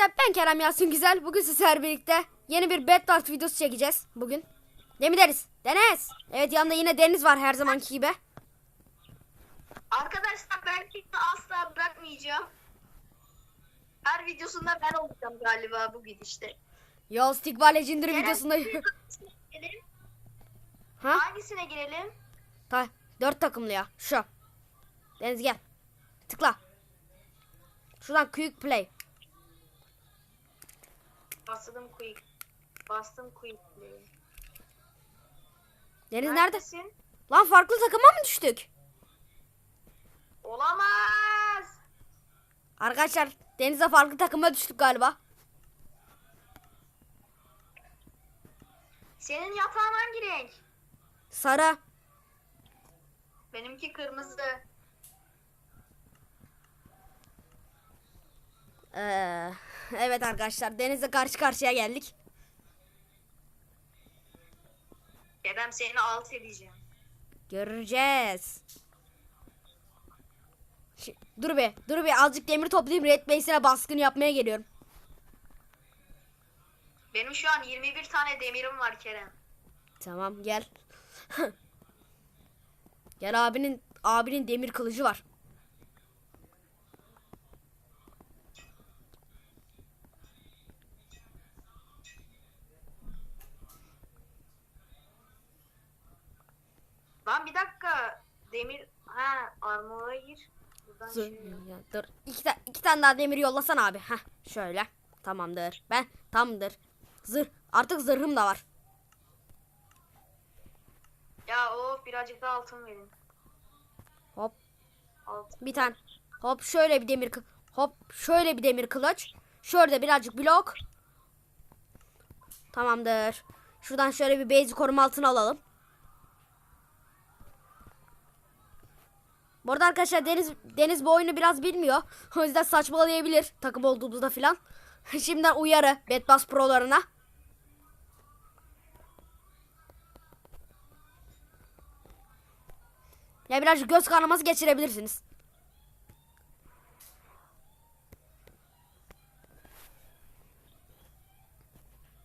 arkadaşlar ben Kerem Yasin Güzel. Bugün sizlerle birlikte yeni bir Bad Dart videosu çekeceğiz bugün. Değil mi Deniz? Deniz. Evet yanında yine Deniz var her zamanki gibi. Arkadaşlar ben kimse asla bırakmayacağım. Her videosunda ben olacağım galiba bu gidişte. Yo Stigma Legendary videosunda. ha? Hangisine girelim? Ta dört takımlı ya. Şu. Deniz gel. Tıkla. Şuradan quick play. Bastım quick. Bastım quick. Deniz nerede? Neredesin? Lan farklı takıma mı düştük? Olamaz. Arkadaşlar Deniz'e farklı takıma düştük galiba. Senin yatağın hangi renk? Sarı. Benimki kırmızı. Ee, evet arkadaşlar Deniz'le karşı karşıya geldik. Kerem seni alt edeceğim. Göreceğiz. Şi- dur be, dur be azıcık demir toplayayım Red Base'ine baskın yapmaya geliyorum. Benim şu an 21 tane demirim var Kerem. Tamam gel. gel abinin abinin demir kılıcı var. Lan bir dakika. Demir... Ha armora gir. Buradan Zır- şey- ya, dur. İki, ta- iki tane daha demir yollasan abi. Heh, şöyle. Tamamdır. Ben tamamdır. Zırh. Artık zırhım da var. Ya of birazcık da altın verin. Hop. Altın. Bir tane. Hop şöyle bir demir hop şöyle bir demir kılıç. Şurada birazcık blok. Tamamdır. Şuradan şöyle bir base koruma altına alalım. Bu arada arkadaşlar Deniz Deniz bu oyunu biraz bilmiyor. O yüzden saçmalayabilir takım olduğumuzda filan. Şimdiden uyarı Bedbas Pro'larına. Ya birazcık göz kanaması geçirebilirsiniz.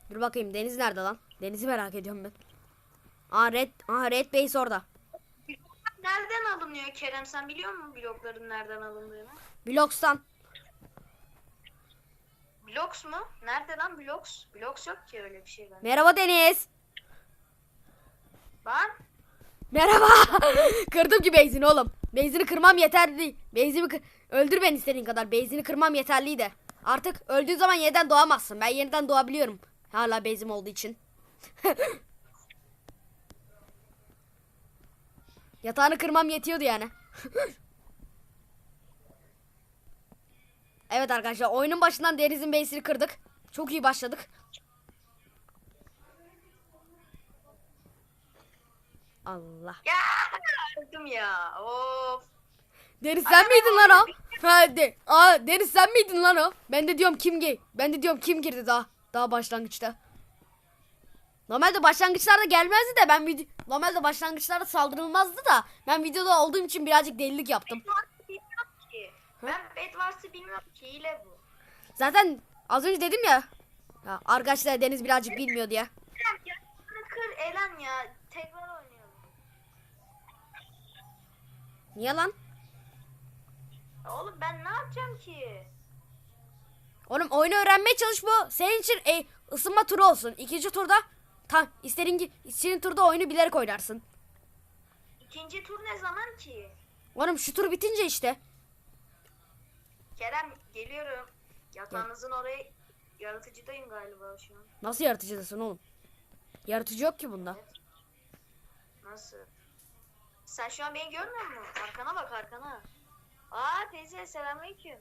Dur bakayım Deniz nerede lan? Deniz'i merak ediyorum ben. Aa Red, aa Red Base orada. Nereden alınıyor Kerem sen biliyor musun blokların nereden alındığını? Blox'tan. Bloks mu? Nerede lan Bloks? Bloks yok ki öyle bir şey ben. Merhaba Deniz. Lan Merhaba. Kırdım ki base'ini oğlum. Base'ini kırmam yeterli. Base'imi kır... Öldür beni istediğin kadar. Base'ini kırmam yeterliydi. Artık öldüğün zaman yeniden doğamazsın. Ben yeniden doğabiliyorum. Hala base'im olduğu için. Yatağını kırmam yetiyordu yani. evet arkadaşlar oyunun başından Deniz'in base'ini kırdık. Çok iyi başladık. Allah. ya öldüm ya. Of. Deniz sen miydin lan o? Ha de, aa, Deniz sen miydin lan o? Ben de diyorum kim gi? Ben de diyorum kim girdi daha daha başlangıçta. Normalde başlangıçlarda gelmezdi de ben video normalde başlangıçlarda saldırılmazdı da ben videoda olduğum için birazcık delilik yaptım. Bedwars'ı bilmiyorum ki. Ben Bedwars'ı bilmiyorum ki hile bu. Zaten az önce dedim ya. Ya arkadaşlar Deniz birazcık bilmiyor diye. Ya kır Elen ya. Tekrar oynayalım. Niye lan? Ya Oğlum ben ne yapacağım ki? Oğlum oyunu öğrenmeye çalış bu. Senin için e, ısınma turu olsun. İkinci turda tam istediğin gibi istediğin turda oyunu bilerek oynarsın. İkinci tur ne zaman ki? Oğlum şu tur bitince işte. Kerem geliyorum. Yatağınızın oraya yaratıcıdayım galiba şu an. Nasıl yaratıcıdasın oğlum? Yaratıcı yok ki bunda. Nasıl? Sen şu an beni görmüyor musun? Arkana bak arkana. Aa teyze selamünaleyküm.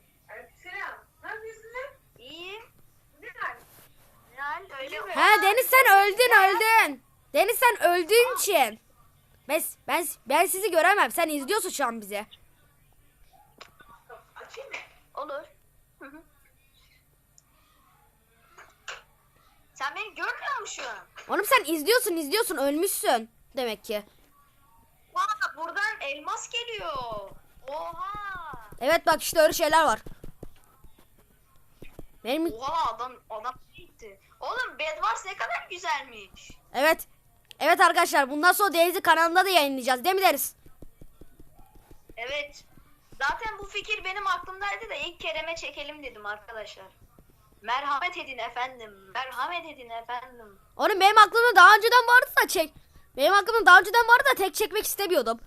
Selam. Ne yapıyorsun lan? İyi. Öyle mi? Ha Deniz sen öldün öldün. Deniz sen öldüğün için. Ben, ben, ben sizi göremem. Sen izliyorsun şu an bizi. Açayım mı? Olur. Hı hı. Sen beni görmüyor musun? Oğlum sen izliyorsun izliyorsun ölmüşsün. Demek ki. Aa buradan elmas geliyor. Oha. Evet bak işte öyle şeyler var. Benim Oha adam adam. Oğlum Bed Wars ne kadar güzelmiş. evet. Evet arkadaşlar bundan sonra Denizli kanalında da yayınlayacağız değil mi Deniz? Evet. Zaten bu fikir benim aklımdaydı da ilk Kerem'e çekelim dedim arkadaşlar. Merhamet edin efendim. Merhamet edin efendim. Oğlum benim aklımda daha önceden vardı da çek. Benim aklımda daha önceden vardı da tek çekmek istemiyordum.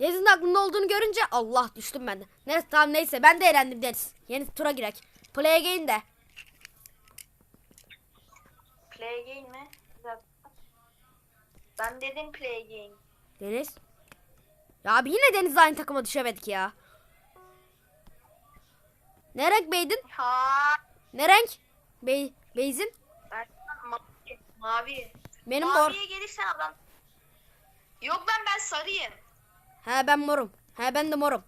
Deniz'in aklımda olduğunu görünce Allah düştüm ben de. Neyse tamam neyse ben de eğlendim Deniz. Yeni tura girek. Play again de. Play game mi? Ben dedim play game. Deniz. Ya abi yine Deniz'le aynı takıma düşemedik ya. Ne renk beydin? Ha. Ne renk? Bey, beyzin? Ben mavi. Mavi. Benim mor. Maviye gelirsen adam. Yok ben ben sarıyım. He ben morum. He ben de morum.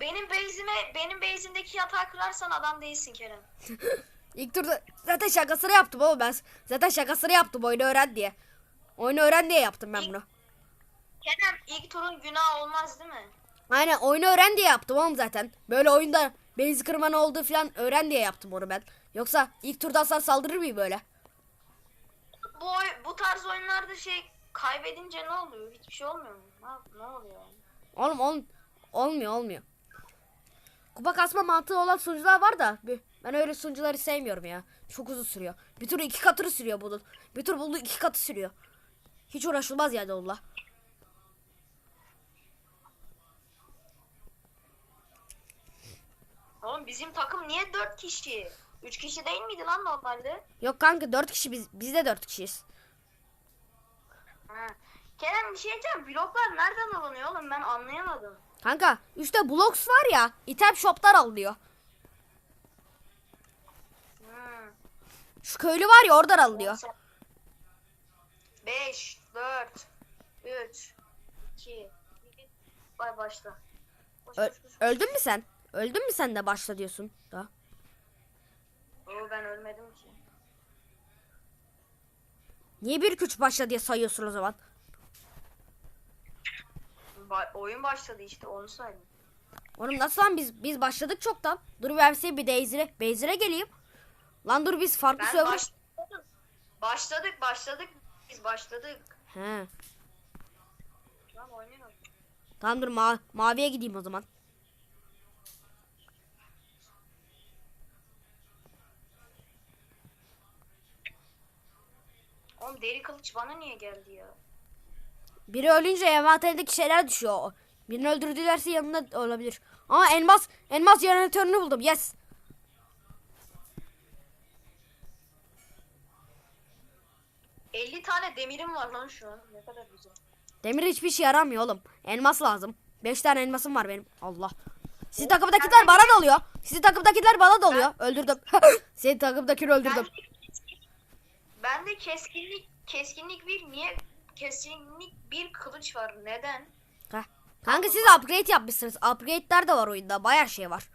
Benim bezime benim bezimdeki yatağı kırarsan adam değilsin Kerem. İlk turda zaten şakasını yaptım oğlum ben. Zaten şakasını yaptım oyunu öğren diye. Oyunu öğren diye yaptım ben bunu. Kerem ilk turun günah olmaz değil mi? Aynen oyunu öğren diye yaptım oğlum zaten. Böyle oyunda base kırma ne olduğu falan öğren diye yaptım onu ben. Yoksa ilk turdan sonra saldırır mıyım böyle? Bu oy- bu tarz oyunlarda şey kaybedince ne oluyor? Hiçbir şey olmuyor mu? Ne, ne oluyor yani? Oğlum ol, olmuyor olmuyor. Kupa kasma mantığı olan sunucular var da bir- ben öyle sunucuları sevmiyorum ya. Çok uzun sürüyor. Bir tur iki katını sürüyor bunun. Bir tur bunun iki katı sürüyor. Hiç uğraşılmaz yani onunla. Oğlum bizim takım niye 4 kişi? 3 kişi değil miydi lan normalde? Yok kanka dört kişi biz, biz de dört kişiyiz. Ha. Kerem bir şey diyeceğim. Bloklar nereden alınıyor oğlum? Ben anlayamadım. Kanka üstte blocks var ya item shop'tan alınıyor. Şu köylü var ya oradan alınıyor. 5, 4, 3, 2, Bay başla. Ö- öldün mü sen? Öldün mü sen de başla diyorsun da. Oo, ben ölmedim ki. Niye bir güç başla diye sayıyorsun o zaman? Ba- oyun başladı işte onu saydım. Oğlum nasıl lan biz biz başladık çoktan. Dur size bir Daisy'le Beyzir'e geleyim. Lan dur biz farklı Ben server... başladım. Başladık başladık. Biz başladık. He. An oynuyoruz. Tamam dur ma- maviye gideyim o zaman. Oğlum deri kılıç bana niye geldi ya? Biri ölünce envanterindeki şeyler düşüyor. Birini öldürdülerse yanında olabilir. Ama elmas elmas jeneratörünü buldum. Yes. — 50 tane demirim var lan şu an. Ne kadar güzel. Demir hiçbir şey yaramıyor oğlum. Elmas lazım. 5 tane elmasım var benim. Allah. Sizin takımdakiler bana da oluyor. Sizin takımdakiler bana da oluyor. Öldürdüm. Senin takımdakini öldürdüm. Ben de keskinlik keskinlik bir niye keskinlik bir kılıç var. Neden? Heh. Kanka siz upgrade yapmışsınız. Upgrade'ler de var oyunda. Bayağı şey var.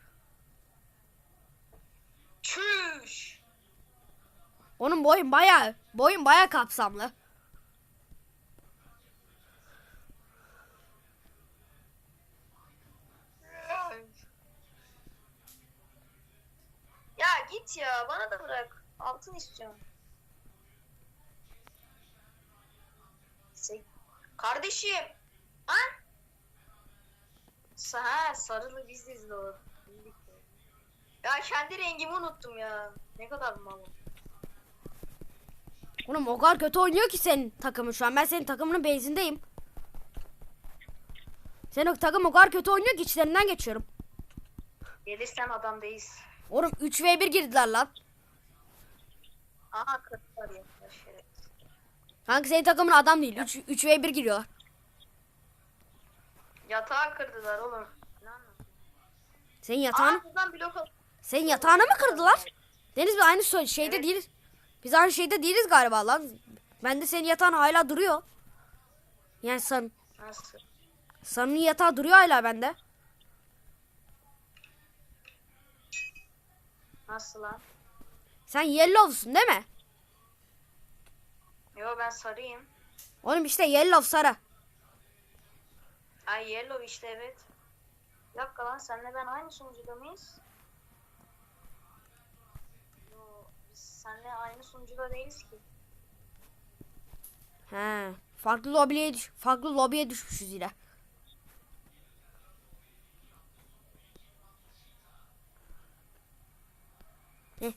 Çüş. Onun boyun bayağı boyun bayağı kapsamlı. Ya git ya bana da bırak. Altın istiyorum. Kardeşim. Ha? Sa ha, sarılı biz de o. Bildik de. Ya kendi rengimi unuttum ya. Ne kadar malım. Oğlum o kadar kötü oynuyor ki senin takımın şu an. Ben senin takımının base'indeyim. Senin o takım o kadar kötü oynuyor ki içlerinden geçiyorum. Gelirsen adam değilsin. Oğlum 3v1 girdiler lan. Aha kırklar ya. Şerefsiz. Kanka senin takımın adam değil. 3 3v1 giriyorlar. Yatağı kırdılar oğlum. Senin yatağını Aa buradan blok al. senin yatağını mı kırdılar? Deniz biz aynı so- şeyde Evet. değiliz. Biz aynı şeyde değiliz galiba lan. Ben de senin yatağın hala duruyor. Yani sen Nasıl? Sanın yatağı duruyor hala bende. Nasıl lan? Sen yellow'sun değil mi? Yo ben sarıyım. Oğlum işte yellow sarı. Ay yellow işte evet. Bir dakika lan senle ben aynı sunucuda mıyız? Sunucuda değiliz ki. He. Farklı lobiye düş farklı lobiye düşmüşüz yine. Ne?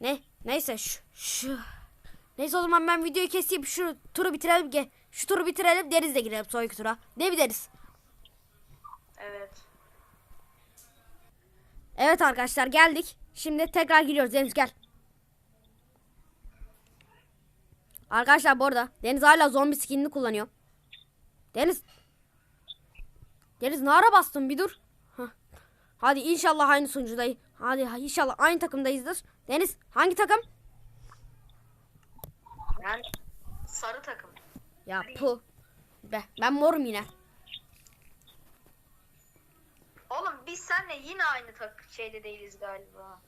Ne? Neyse şu şu. Neyse o zaman ben videoyu keseyim şu turu bitirelim ge. Şu turu bitirelim Deniz'le girelim sonraki tura. Ne mi Deniz? Evet. Evet arkadaşlar geldik. Şimdi tekrar giriyoruz. Deniz gel. Arkadaşlar bu arada Deniz hala zombi skinini kullanıyor. Deniz. Deniz ne ara bastın bir dur. Hah. Hadi inşallah aynı sunucudayız. Hadi inşallah aynı takımdayızdır. Deniz hangi takım? Ben sarı takım. Ya pu. Be, ben morum yine. Oğlum biz seninle yine aynı tak şeyde değiliz galiba. A-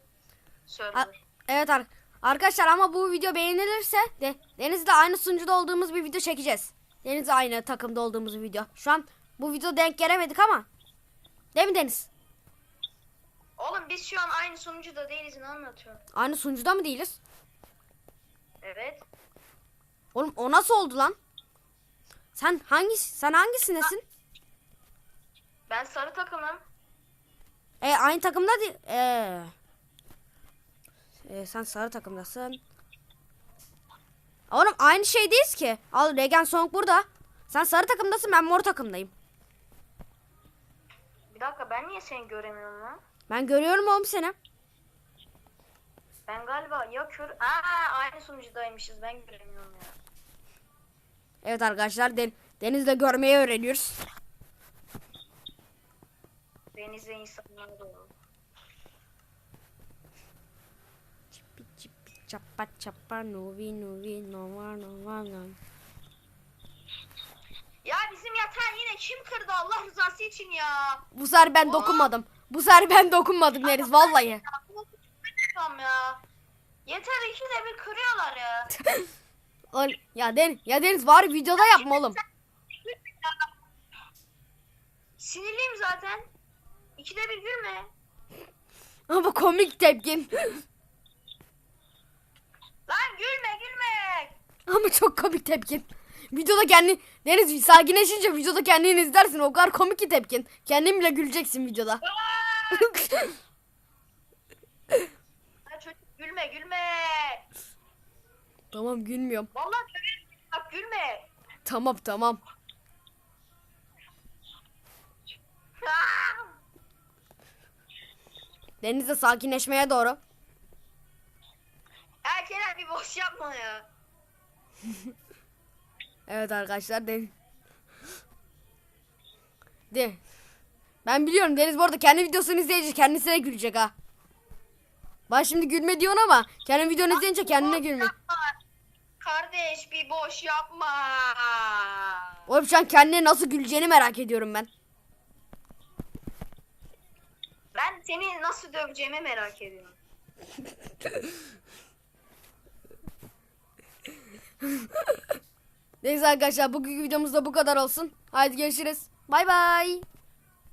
Server. evet ar- arkadaşlar ama bu video beğenilirse de Deniz'le aynı sunucuda olduğumuz bir video çekeceğiz. Deniz'le aynı takımda olduğumuz bir video. Şu an bu video denk gelemedik ama. Değil mi Deniz? Oğlum biz şu an aynı sunucuda değiliz ne anlatıyorsun? Aynı sunucuda mı değiliz? Evet. Oğlum o nasıl oldu lan? Sen hangisi sen hangisindesin? Ben sarı takımım. E aynı takımda değil. E. E, sen sarı takımdasın. Oğlum aynı şey değiliz ki. Al Regen Song burada. Sen sarı takımdasın ben mor takımdayım. Bir dakika ben niye seni göremiyorum lan? Ben görüyorum oğlum seni. Ben galiba ya kör... Aa aynı sunucudaymışız ben göremiyorum ya. Evet arkadaşlar Den Deniz'le görmeyi öğreniyoruz. Denizde insanlar doğru. Çipi çipi çapa çapa novi novi nova nova nova. Ya bizim yatağı yine kim kırdı Allah rızası için ya? Bu sefer ben dokunmadım. Bu sefer ben dokunmadım Deniz vallahi. Tamam ya. Yeter iki de bir kırıyorlar ya. Ol ya Deniz ya Deniz var videoda yapma oğlum. Sinirliyim zaten. İkide bir gülme. Ama komik tepkin. Lan gülme gülme. Ama çok komik tepkin. Videoda kendi Deniz sakinleşince videoda kendini izlersin. O kadar komik ki tepkin. Kendin bile güleceksin videoda. Lan çocuk gülme gülme. tamam gülmüyorum. Vallahi döverim. bak gülme. Tamam tamam. Aa! Deniz de sakinleşmeye doğru. Kerem bir boş yapma ya. Evet arkadaşlar Deniz. De. Ben biliyorum Deniz bu arada kendi videosunu izleyince kendisine gülecek ha. Bak şimdi gülme diyorsun ama kendi videonu izleyince kendine gülme. Kardeş bir boş yapma. Oğlum şu an kendine nasıl güleceğini merak ediyorum ben. Ben seni nasıl döveceğimi merak ediyorum. Neyse arkadaşlar bugünkü videomuz da bu kadar olsun. Haydi görüşürüz. Bay bay.